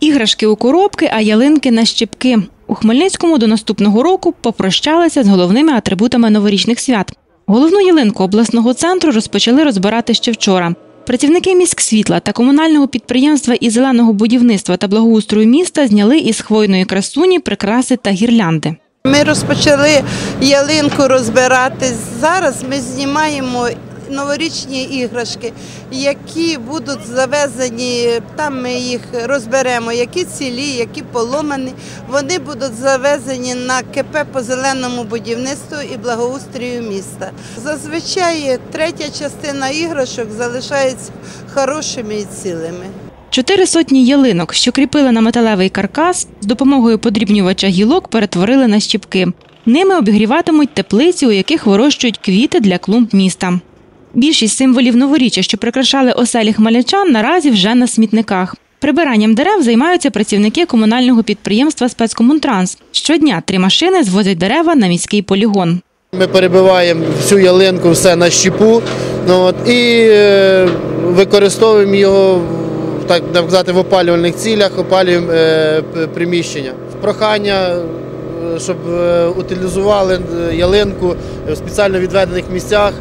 Іграшки у коробки, а ялинки на щепки. У Хмельницькому до наступного року попрощалися з головними атрибутами новорічних свят. Головну ялинку обласного центру розпочали розбирати ще вчора. Працівники міськсвітла та комунального підприємства із зеленого будівництва та благоустрою міста зняли із хвойної красуні прикраси та гірлянди. Ми розпочали ялинку розбирати. Зараз ми знімаємо новорічні іграшки, які будуть завезені. Там ми їх розберемо, які цілі, які поломані. Вони будуть завезені на КП по зеленому будівництву і благоустрію міста. Зазвичай третя частина іграшок залишається хорошими і цілими. Чотири сотні ялинок, що кріпили на металевий каркас, з допомогою подрібнювача гілок перетворили на щіпки. Ними обігріватимуть теплиці, у яких вирощують квіти для клумб міста. Більшість символів новоріччя, що прикрашали оселі хмельничан, наразі вже на смітниках. Прибиранням дерев займаються працівники комунального підприємства спецкомунтранс. Щодня три машини звозять дерева на міський полігон. Ми перебиваємо всю ялинку, все на щепу ну, і е, використовуємо його так сказати, в опалювальних цілях, опалюємо е, приміщення. Прохання, е, щоб утилізували ялинку в спеціально відведених місцях.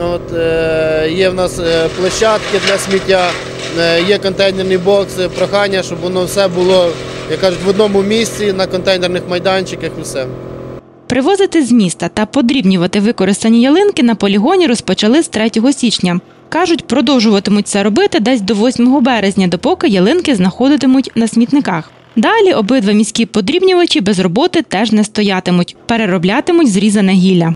Ну, От, е, є в нас е, площадки для сміття, е, є контейнерний бокс. Е, Прохання, щоб воно все було, як кажуть, в одному місці на контейнерних майданчиках і все. Привозити з міста та подрібнювати використані ялинки на полігоні розпочали з 3 січня. Кажуть, продовжуватимуть це робити десь до 8 березня, допоки ялинки знаходитимуть на смітниках. Далі обидва міські подрібнювачі без роботи теж не стоятимуть, перероблятимуть зрізане гілля.